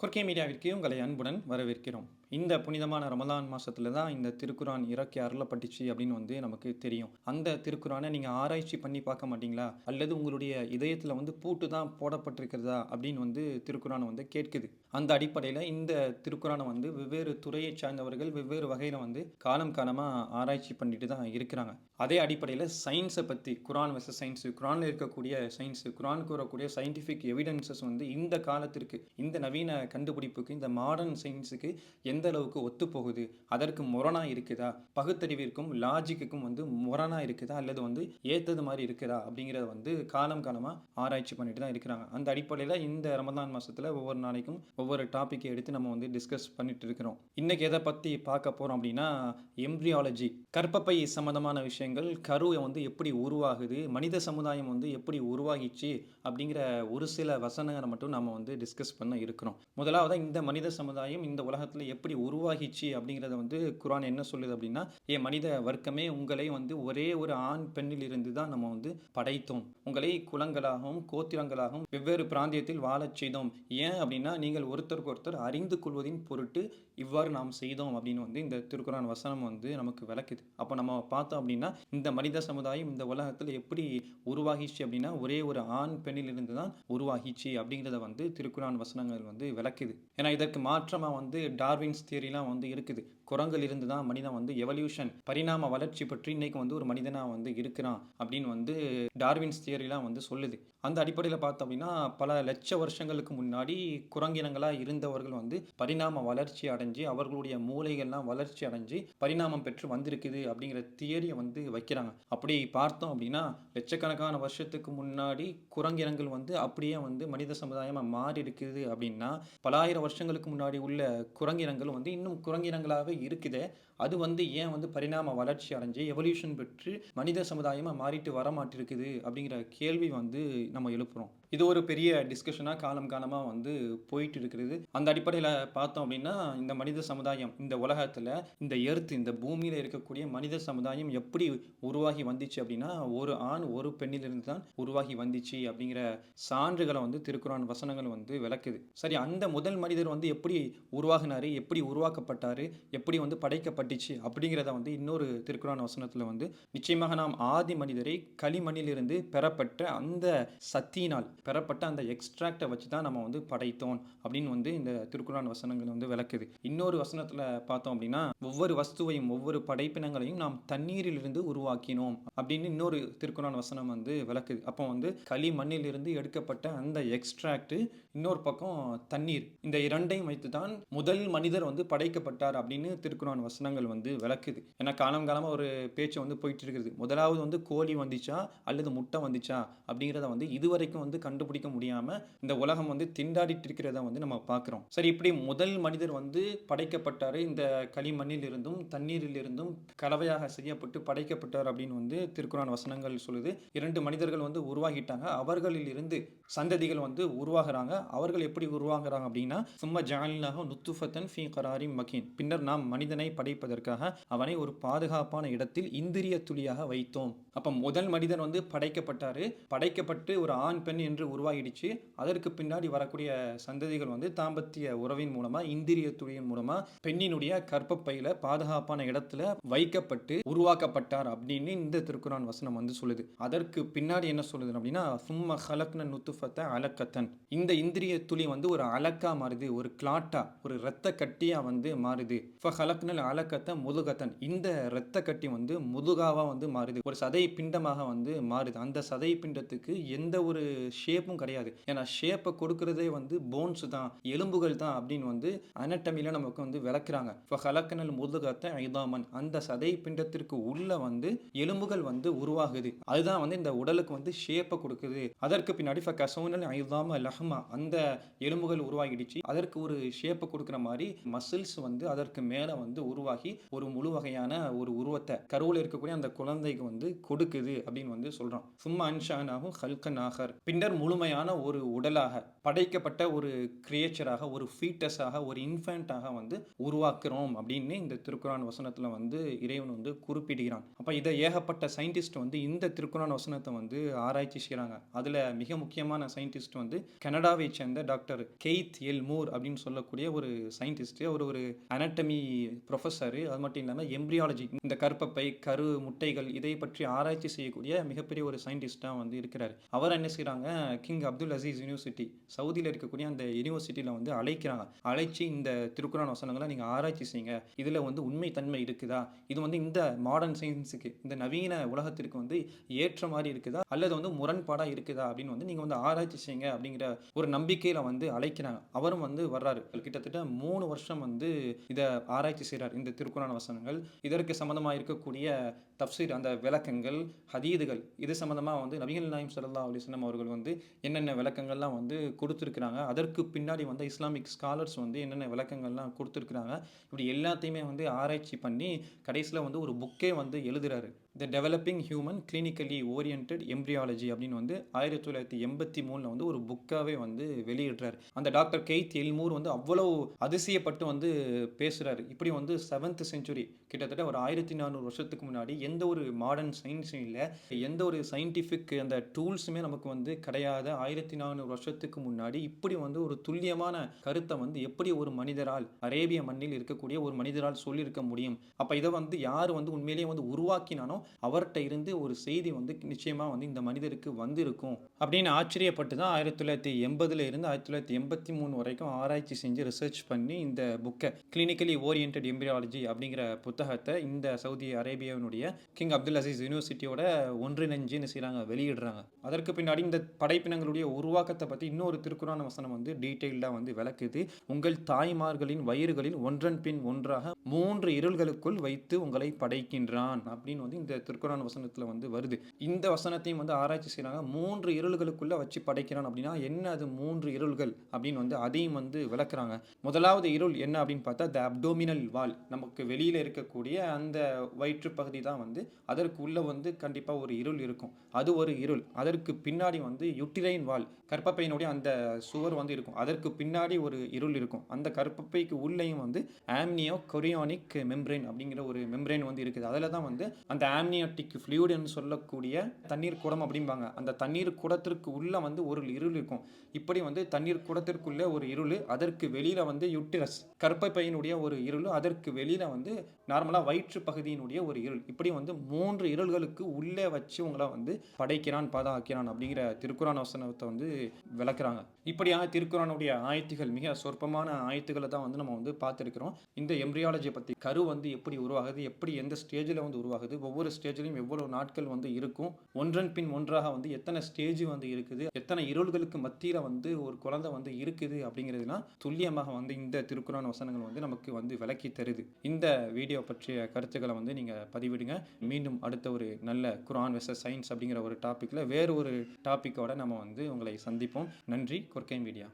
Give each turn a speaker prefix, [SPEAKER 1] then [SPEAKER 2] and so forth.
[SPEAKER 1] கொர்க்கே மீடியாவிற்கு உங்களை அன்புடன் வரவேற்கிறோம். இந்த புனிதமான ரமலான் மாதத்தில் தான் இந்த திருக்குரான் இறக்கி அருளப்பட்டுச்சு அப்படின்னு வந்து நமக்கு தெரியும். அந்த திருக்குறானை நீங்கள் ஆராய்ச்சி பண்ணி பார்க்க மாட்டீங்களா? அல்லது உங்களுடைய இதயத்தில் வந்து பூட்டு தான் போடப்பட்டிருக்கிறதா அப்படின்னு வந்து திருக்குறானை வந்து கேட்குது. அந்த அடிப்படையில் இந்த திருக்குறானை வந்து வெவ்வேறு துறையை சார்ந்தவர்கள் வெவ்வேறு வகையில் வந்து காலம் காலமாக ஆராய்ச்சி பண்ணிட்டு தான் இருக்கிறாங்க. அதே அடிப்படையில் சயின்ஸை பற்றி குரான் வச சயின்ஸ் குரானில் இருக்கக்கூடிய சயின்ஸ் குரானுக்கு வரக்கூடிய சயின்டிஃபிக் எவிடன்சஸ் வந்து இந்த காலத்திற்கு இந்த நவீன கண்டுபிடிப்புக்கு இந்த மாடர்ன் சயின்ஸுக்கு எந்த எந்த அளவுக்கு ஒத்து போகுது அதற்கு முரணா இருக்குதா? பகுத்தறிவிற்கும் லாஜிக்குக்கும் வந்து முரணா இருக்குதா? அல்லது வந்து ஏத்தது மாதிரி இருக்குதா? அப்படிங்கிறத வந்து காலம் காலமாக ஆராய்ச்சி பண்ணிட்டு தான் இருக்கிறாங்க. அந்த அடிப்படையில் இந்த ரமதான் மாசத்துல ஒவ்வொரு நாளைக்கும் ஒவ்வொரு டாப்பிக்கை எடுத்து நம்ம வந்து டிஸ்கஸ் பண்ணிட்டு இருக்கிறோம். இன்னைக்கு எதை பற்றி பார்க்க போகிறோம் அப்படின்னா எம்ப்ரியாலஜி கற்பப்பை சம்மந்தமான விஷயங்கள் கருவை வந்து எப்படி உருவாகுது? மனித சமுதாயம் வந்து எப்படி உருவாகிச்சு? அப்படிங்கிற ஒரு சில வசனங்களை மட்டும் நம்ம வந்து டிஸ்கஸ் பண்ண இருக்கிறோம். முதலாவது இந்த மனித சமுதாயம் இந்த உலகத்தில் எப்படி உருவாகிச்சு அப்படிங்கிறத வந்து குரான் என்ன சொல்லுது அப்படின்னா ஏ மனித வர்க்கமே உங்களை வந்து ஒரே ஒரு ஆண் பெண்ணிலிருந்து தான் நம்ம வந்து படைத்தோம். உங்களை குலங்களாகவும் கோத்திரங்களாகவும் வெவ்வேறு பிராந்தியத்தில் வாழச் செய்தோம். ஏன் அப்படின்னா நீங்கள் ஒருத்தருக்கு ஒருத்தர் அறிந்து கொள்வதின் பொருட்டு இவ்வாறு நாம் செய்தோம் அப்படின்னு வந்து இந்த திருக்குறான் வசனம் வந்து நமக்கு விளக்குது. அப்போ நம்ம பார்த்தோம் அப்படின்னா இந்த மனித சமுதாயம் இந்த உலகத்தில் எப்படி உருவாகிச்சு அப்படின்னா ஒரே ஒரு ஆண் பெண்ணிலிருந்து தான் உருவாகிச்சு அப்படிங்கிறத வந்து திருக்குறான் வசனங்கள் வந்து விளக்குது. ஏன்னா இதற்கு மாற்றமாக வந்து டார்வின்ஸ் தியரிலாம் வந்து இருக்குது. குரங்கில் இருந்து தான் மனிதன் வந்து எவல்யூஷன் பரிணாம வளர்ச்சி பற்றி இன்னைக்கு வந்து ஒரு மனிதனாக வந்து இருக்கிறான் அப்படின்னு வந்து டார்வின்ஸ் தியரிலாம் வந்து சொல்லுது. அந்த அடிப்படையில் பார்த்தோம் அப்படின்னா பல லட்ச வருஷங்களுக்கு முன்னாடி குரங்கினங்களாக இருந்தவர்கள் வந்து பரிணாம வளர்ச்சி அடைஞ்சு அவர்களுடைய மூளைகள்லாம் வளர்ச்சி அடைஞ்சு பரிணாமம் பெற்று வந்திருக்குது அப்படிங்கிற தியரியை வந்து வைக்கிறாங்க. அப்படி பார்த்தோம் அப்படின்னா லட்சக்கணக்கான வருஷத்துக்கு முன்னாடி குரங்கினங்கள் வந்து அப்படியே வந்து மனித சமுதாயமாக மாறி இருக்குது அப்படின்னா பலாயிரம் வருஷங்களுக்கு முன்னாடி உள்ள குரங்கினங்கள் வந்து இன்னும் குரங்கினங்களாகவே இருக்குது. அது வந்து ஏன் வந்து பரிணாம வளர்ச்சி அடைஞ்சு எவல்யூஷன் பெற்று மனித சமுதாயமாக மாறிட்டு வர மாட்டிருக்குது அப்படிங்கிற கேள்வி வந்து நம்ம எழுப்புறோம். இது ஒரு பெரிய டிஸ்கஷனாக காலம் காலமாக வந்து போயிட்டு இருக்கிறது அந்த அடிப்படையில் பார்த்தோம் அப்படின்னா இந்த மனித சமுதாயம் இந்த உலகத்தில் இந்த எர்த் இந்த பூமியில் இருக்கக்கூடிய மனித சமுதாயம் எப்படி உருவாகி வந்துச்சு அப்படின்னா ஒரு ஆண் ஒரு பெண்ணிலிருந்து தான் உருவாகி வந்துச்சு அப்படிங்கிற சான்றுகளை வந்து திருக்குறான் வசனங்கள் வந்து விளக்குது. சரி அந்த முதல் மனிதர் வந்து எப்படி உருவாகினார் எப்படி உருவாக்கப்பட்டார் எப்படி வந்து படைக்கப்பட்டுச்சு அப்படிங்கிறத வந்து இன்னொரு திருக்குறான் வசனத்தில் வந்து நிச்சயமாக நாம் ஆதி மனிதரை களிமண்ணிலிருந்து பெறப்பட்ட அந்த சக்தியினால் பெறப்பட்ட அந்த எக்ஸ்ட்ராக்டை வச்சு தான் நம்ம வந்து படைத்தோம் அப்படின்னு வந்து இந்த திருக்குறான் வசனங்கள் வந்து விளக்குது. இன்னொரு வசனத்தில் பார்த்தோம் அப்படின்னா ஒவ்வொரு வஸ்துவையும் ஒவ்வொரு படைப்பினங்களையும் நாம் தண்ணீரிலிருந்து உருவாக்கினோம் அப்படின்னு இன்னொரு திருக்குறான் வசனம் வந்து விளக்குது. அப்போ வந்து களி மண்ணிலிருந்து எடுக்கப்பட்ட அந்த எக்ஸ்ட்ராக்ட் இன்னொரு பக்கம் தண்ணீர். இந்த இரண்டையும் வைத்து தான் முதல் மனிதர் வந்து படைக்கப்பட்டார் அப்படின்னு திருக்குறான் வசனங்கள் வந்து விளக்குது. ஏன்னா காலம் காலமாக ஒரு பேச்சு வந்து போயிட்டு இருக்குது. முதலாவது வந்து கோழி வந்துச்சா அல்லது முட்டை வந்துச்சா அப்படிங்கிறத வந்து இதுவரைக்கும் வந்து கண்டுபிடிக்க முடியாமல் இந்த உலகம் வந்து திண்டாடிட்டு இருக்கிறத வந்து நம்ம பார்க்குறோம். சரி இப்படி முதல் மனிதர் வந்து படைக்கப்பட்டார். இந்த களிமண்ணில் இருந்தும் தண்ணீரில் இருந்தும் கலவையாக செய்யப்பட்டு படைக்கப்பட்டார் அப்படின்னு வந்து திருக்குறான் வசனங்கள் சொல்லுது. இரண்டு மனிதர்கள் வந்து உருவாகிட்டாங்க. அவர்களில் இருந்து சந்ததிகள் வந்து உருவாகிறாங்க. அவர்கள் எப்படி உருவாகிறாங்க அப்படின்னா சும்மா ஜாலினாக நுத்துஃபத்தன் ஃபி கராரி மகீன். பின்னர் நாம் மனிதனை படைப்பதற்காக அவனை ஒரு பாதுகாப்பான இடத்தில் இந்திரிய துளியாக வைத்தோம். அப்போ முதல் மனிதன் வந்து படைக்கப்பட்டார். படைக்கப்பட்டு ஒரு ஆண் பெண் என்று உருவாகிடுச்சு. அதற்கு பின்னாடி வரக்கூடிய சந்ததிகள் வந்து தாம்பத்திய உறவின் மூலமாக இந்திரிய துளியின் மூலமாக பெண்ணினுடைய கற்பப்பையில் பாதுகாப்பான இடத்துல வைக்கப்பட்டு உருவாக்கப்பட்டார் அப்படின்னு இந்த திருக்குறான் வசனம் வந்து சொல்லுது. அதற்கு பின்னாடி என்ன சொல்லுது அப்படின்னா சும்மா ஹலக்ன நுத்துஃபத்தை அலக்கத்தன். இந்த இந்திரிய துளி வந்து ஒரு அலக்கா மாறுது ஒரு கிளாட்டா ஒரு இரத்த கட்டியாக வந்து மாறுது. ஹலக்னல் அலக்கத்தை முதுகத்தன். இந்த இரத்த கட்டி வந்து முதுகாவாக வந்து மாறுது. ஒரு சதை பிண்டமாக வந்து மாறுது. அந்த சதை பிண்டத்துக்கு எந்த ஒரு ஷேப்பும் கிடையாது. ஏன்னா ஷேப்பை கொடுக்கறதே வந்து போன்ஸ் தான் எலும்புகள் தான் அப்படின்னு வந்து அனட்டமில நமக்கு வந்து விளக்குறாங்க. இப்போ ஹலக்கனல் முதுகத்தை ஐதாமன் அந்த சதை பிண்டத்திற்கு உள்ள வந்து எலும்புகள் வந்து உருவாகுது. அதுதான் வந்து இந்த உடலுக்கு வந்து ஷேப்பை கொடுக்குது. அதற்கு பின்னாடி இப்போ கசோனல் ஐதாம லஹ்மா அந்த எலும்புகள் உருவாகிடுச்சு. அதற்கு ஒரு ஷேப்பை கொடுக்குற மாதிரி மசில்ஸ் வந்து அதற்கு மேலே வந்து உருவாகி ஒரு முழு வகையான ஒரு உருவத்தை கருவில் இருக்கக்கூடிய அந்த குழந்தைக்கு வந்து கொடுக்குது அப்படின்னு வந்து சொல்கிறான் சும்மா அன்ஷானாகும் ஹல்கன் ஆகர் பின்னர் முழுமையான ஒரு உடலாக படைக்கப்பட்ட ஒரு கிரியேச்சராக ஒரு ஃபீட்டஸாக ஒரு இன்ஃபேண்ட்டாக வந்து உருவாக்குறோம் அப்படின்னு இந்த திருக்குறான் வசனத்தில் வந்து இறைவன் வந்து குறிப்பிடுகிறான். அப்போ இதை ஏகப்பட்ட சயின்டிஸ்ட் வந்து இந்த திருக்குறான் வசனத்தை வந்து ஆராய்ச்சி செய்கிறாங்க அதில் மிக முக்கியமான சயின்டிஸ்ட் வந்து கனடாவை சேர்ந்த டாக்டர் கெய்த் எல் மூர் அப்படின்னு சொல்லக்கூடிய ஒரு சயின்டிஸ்ட் அவர் ஒரு அனட்டமி ப்ரொஃபஸர் அது மட்டும் இல்லாமல் எம்ப்ரியாலஜி இந்த கருப்பப்பை கரு முட்டைகள் இதை பற்றி ஆராய்ச்சி செய்யக்கூடிய மிகப்பெரிய ஒரு சயின்டிஸ்டாக வந்து இருக்கிறார். அவர் என்ன செய்கிறாங்க கிங் அப்துல் அசீஸ் யூனிவர்சிட்டி சவுதியில் இருக்கக்கூடிய அந்த யூனிவர்சிட்டியில் வந்து அழைக்கிறாங்க. அழைச்சி இந்த திருக்குறான் வசனங்களை நீங்கள் ஆராய்ச்சி செய்யுங்க. இதில் வந்து உண்மை தன்மை இருக்குதா? இது வந்து இந்த மாடர்ன் சயின்ஸுக்கு இந்த நவீன உலகத்திற்கு வந்து ஏற்ற மாதிரி இருக்குதா? அல்லது வந்து முரண்பாடாக இருக்குதா? அப்படின்னு வந்து நீங்கள் வந்து ஆராய்ச்சி செய்யுங்க அப்படிங்கிற ஒரு நம்பிக்கையில் வந்து அழைக்கிறாங்க. அவரும் வந்து வர்றாரு. கிட்டத்தட்ட மூணு வருஷம் வந்து இதை ஆராய்ச்சி செய்கிறார் இந்த திருக்குறான் வசனங்கள். இதற்கு சம்மந்தமாக இருக்கக்கூடிய தப்சீர் அந்த விளக்கங்கள் ஹதீதுகள். இது சம்மந்தமாக வந்து நபிகள் நாயம் சல்லா அலிஸ்லாம் அவர்கள் வந்து என்னென்ன விளக்கங்கள்லாம் வந்து கொடுத்துருக்குறாங்க. அதற்கு பின்னாடி வந்து இஸ்லாமிக் ஸ்காலர்ஸ் வந்து என்னென்ன விளக்கங்கள்லாம் கொடுத்துருக்குறாங்க. இப்படி எல்லாத்தையுமே வந்து ஆராய்ச்சி பண்ணி கடைசியில் வந்து ஒரு புக்கே வந்து எழுதுறாரு. The developing human clinically oriented embryology அப்படின்னு வந்து ஆயிரத்தி தொள்ளாயிரத்தி எண்பத்தி மூணில் வந்து ஒரு புக்காகவே வந்து வெளியிடுறார். அந்த டாக்டர் கெய்த் எல்மூர் வந்து அவ்வளோ அதிசயப்பட்டு வந்து பேசுகிறார் இப்படி வந்து செவன்த் செஞ்சுரி கிட்டத்தட்ட ஒரு ஆயிரத்தி நானூறு வருஷத்துக்கு முன்னாடி எந்த ஒரு மாடர்ன் சயின்ஸும் இல்லை. எந்த ஒரு சயின்டிஃபிக் அந்த டூல்ஸுமே நமக்கு வந்து கிடையாத ஆயிரத்தி நானூறு வருஷத்துக்கு முன்னாடி இப்படி வந்து ஒரு துல்லியமான கருத்தை வந்து எப்படி ஒரு மனிதரால் அரேபிய மண்ணில் இருக்கக்கூடிய ஒரு மனிதரால் சொல்லியிருக்க முடியும்? அப்போ இதை வந்து யார் வந்து உண்மையிலேயே வந்து உருவாக்கினானோ அவர்கிட்ட இருந்து ஒரு செய்தி வந்து நிச்சயமாக வந்து இந்த மனிதருக்கு வந்திருக்கும். அப்படின்னு ஆச்சரியப்பட்டு தான் ஆயிரத்தி தொள்ளாயிரத்தி எண்பதுல இருந்து ஆயிரத்தி தொள்ளாயிரத்தி எண்பத்தி மூணு வரைக்கும் ஆராய்ச்சி செஞ்சு ரிசர்ச் பண்ணி இந்த புக்கை கிளினிக்கலி ஓரியன்ட் எம்பிரியாலஜி அப்படிங்கிற புத்தகத்தை இந்த சவுதி அரேபியாவினுடைய கிங் அப்துல் அசீஸ் யூனிவர்சிட்டியோட ஒன்றிணைஞ்சுன்னு செய்கிறாங்க வெளியிடுறாங்க. அதற்கு பின்னாடி இந்த படைப்பினங்களுடைய உருவாக்கத்தை பற்றி இன்னொரு திருக்குறான வசனம் வந்து டீட்டெயில்டாக வந்து விளக்குது. உங்கள் தாய்மார்களின் வயிறுகளில் ஒன்றன் பின் ஒன்றாக மூன்று இருள்களுக்குள் வைத்து உங்களை படைக்கின்றான் அப்படின்னு வந்து இந்த திருக்குறான் வசனத்தில் வந்து வருது. இந்த வசனத்தையும் வந்து ஆராய்ச்சி செய்கிறாங்க மூன்று இருள்களுக்குள்ளே வச்சு படைக்கிறான் அப்படின்னா என்ன அது மூன்று இருள்கள் அப்படின்னு வந்து அதையும் வந்து விளக்குறாங்க. முதலாவது இருள் என்ன அப்படின்னு பார்த்தா த அப்டோமினல் வால் நமக்கு வெளியில் இருக்கக்கூடிய அந்த வயிற்று பகுதி தான் வந்து அதற்கு உள்ளே வந்து கண்டிப்பாக ஒரு இருள் இருக்கும். அது ஒரு இருள். அதற்கு பின்னாடி வந்து யுட்டிரைன் வால் கற்பப்பையினுடைய அந்த சுவர் வந்து இருக்கும். அதற்கு பின்னாடி ஒரு இருள் இருக்கும். அந்த கற்பப்பைக்கு உள்ளேயும் வந்து ஆம்னியோ கொரியானிக் மெம்ப்ரெயின் அப்படிங்கிற ஒரு மெம்ப்ரெயின் வந்து இருக்குது. அதில் தான் வந்து அந்த ஆம்னியாட்டிக் ஃப்ளூயிடுன்னு சொல்லக்கூடிய தண்ணீர் குடம் அப்படிம்பாங்க. அந்த தண்ணீர் குடத்திற்கு உள்ளே வந்து ஒரு இருள் இருக்கும். இப்படி வந்து தண்ணீர் குடத்திற்குள்ளே ஒரு இருள் அதற்கு வெளியில் வந்து யுட்டிரஸ் கர்ப்பப்பையினுடைய ஒரு இருள் அதற்கு வெளியில் வந்து நார்மலாக வயிற்று பகுதியினுடைய ஒரு இருள். இப்படி வந்து மூன்று இருள்களுக்கு உள்ளே வச்சு உங்களை வந்து படைக்கிறான் பாதாக்கிறான் அப்படிங்கிற திருக்குறான் வசனத்தை வந்து விளக்குறாங்க. இப்படியாக திருக்குறானுடைய ஆயத்துகள் மிக சொற்பமான ஆயத்துக்களை தான் வந்து நம்ம வந்து பார்த்துருக்கிறோம். இந்த எம்ரியாலஜியை பற்றி கரு வந்து எப்படி உருவாகுது எப்படி எந்த ஸ்டேஜில் வந்து உருவாகுது ஒவ்வொரு ஸ்டேஜ்லையும் எவ்வளோ நாட்கள் வந்து இருக்கும்? ஒன்றன் பின் ஒன்றாக வந்து எத்தனை ஸ்டேஜ் வந்து இருக்குது? எத்தனை இருள்களுக்கு மத்தியில் வந்து ஒரு குழந்தை வந்து இருக்குது அப்படிங்கிறதுலாம் துல்லியமாக வந்து இந்த திருக்குறான் வசனங்கள் வந்து நமக்கு வந்து விளக்கி தருது. இந்த வீடியோ பற்றிய கருத்துக்களை வந்து நீங்கள் பதிவிடுங்க. மீண்டும் அடுத்த ஒரு நல்ல குரான் வெசஸ் சயின்ஸ் அப்படிங்கிற ஒரு டாப்பிக்கில் வேறு ஒரு டாப்பிக்கோட நம்ம வந்து உங்களை சந்திப்போம். நன்றி. கொர்க்கைன் மீடியா.